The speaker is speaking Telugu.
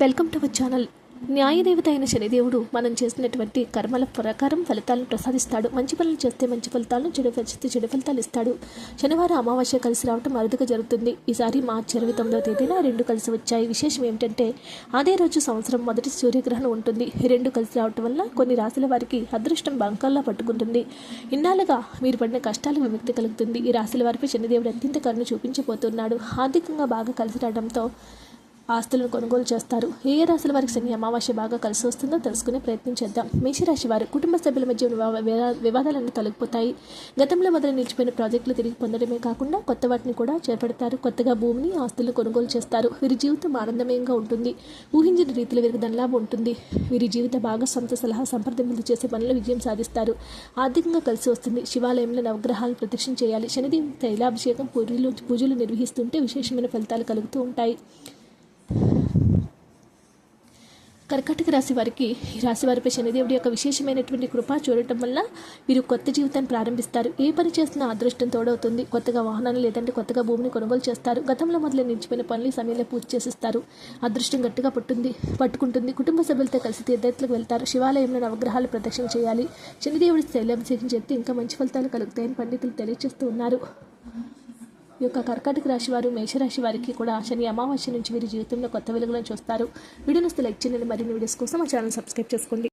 Welcome to our channel. న్యాయదేవత అయిన శనిదేవుడు మనం చేసినటువంటి కర్మల ప్రకారం ఫలితాలను ప్రసాదిస్తాడు. మంచి పనులు చేస్తే మంచి ఫలితాలను చెడు చేస్తే చెడు ఫలితాలు ఇస్తాడు. శనివారం అమావాస్య కలిసి రావటం అరుదుగా జరుగుతుంది. ఈసారి మార్చి ఇరవై తొమ్మిదవ తేదీన రెండు కలిసి వచ్చాయి. విశేషం ఏమిటంటే అదే రోజు సంవత్సరం మొదటి సూర్యగ్రహణం ఉంటుంది. రెండు కలిసి రావటం వల్ల కొన్ని రాశుల వారికి అదృష్టం బంకల్లా పట్టుకుంటుంది. ఇన్నాళ్ళుగా మీరు పడిన కష్టాలకు విముక్తి కలుగుతుంది. ఈ రాశుల వారిపై శనిదేవుడు అత్యంత కరుణ చూపించబోతున్నాడు. ఆర్థికంగా బాగా కలిసి రావడంతో ఆస్తులను కొనుగోలు చేస్తారు. ఏ ఏ రాశుల వారికి శని అమావాస్య బాగా కలిసి వస్తుందో తెలుసుకునే ప్రయత్నం చేద్దాం. మేషరాశి వారు కుటుంబ సభ్యుల మధ్య వివాదాలన్నీ తొలగిపోతాయి. గతంలో మొదలు నిలిచిపోయిన ప్రాజెక్టులు తిరిగి పొందడమే కాకుండా కొత్త వాటిని కూడా చేపడతారు. కొత్తగా భూమిని ఆస్తులను కొనుగోలు చేస్తారు. వీరి జీవితం ఆనందమయంగా ఉంటుంది. ఊహించిన రీతిలో వీరికి ధనలాభం ఉంటుంది. వీరి జీవిత భాగస్వామితో సలహా సంప్రదింపులు చేసే పనులు విజయం సాధిస్తారు. ఆర్థికంగా కలిసి వస్తుంది. శివాలయంలో నవగ్రహాలను ప్రదక్షిణ చేయాలి. శనిదేవి తైలాభిషేకం పూజలు పూజలు నిర్వహిస్తుంటే విశేషమైన ఫలితాలు కలుగుతూ ఉంటాయి. కర్కాటక రాశి వారికి ఈ రాశి వారిపై శనిదేవుడి యొక్క విశేషమైనటువంటి కృప చూడటం వల్ల వీరు కొత్త జీవితాన్ని ప్రారంభిస్తారు. ఏ పని చేసినా అదృష్టం తోడవుతుంది. కొత్తగా వాహనాలు లేదంటే కొత్తగా భూమిని కొనుగోలు చేస్తారు. గతంలో మొదలు నిలిచిపోయిన పనులు సమయంలో పూర్తి చేసిస్తారు. అదృష్టం గట్టిగా పట్టుంది పట్టుకుంటుంది. కుటుంబ సభ్యులతో కలిసి తీర్థయాత్రలకు వెళ్తారు. శివాలయంలో నవగ్రహాలు ప్రదక్షిణ చేయాలి. శనిదేవుడి శైలాభిషేకం చేస్తే ఇంకా మంచి ఫలితాలు కలుగుతాయని పండితులు తెలియజేస్తూ ఉన్నారు. యొక్క కర్కాటక రాశి వారు మేషరాశి వారికి కూడా శని అమావాస్య నుంచి వీరి జీవితంలో కొత్త వెలుగులను చూస్తారు. వీడియోని లైక్ చేయండి మరిన్ని వీడియోస్ కోసం మా ఛానల్ సబ్స్క్రైబ్ చేసుకోండి.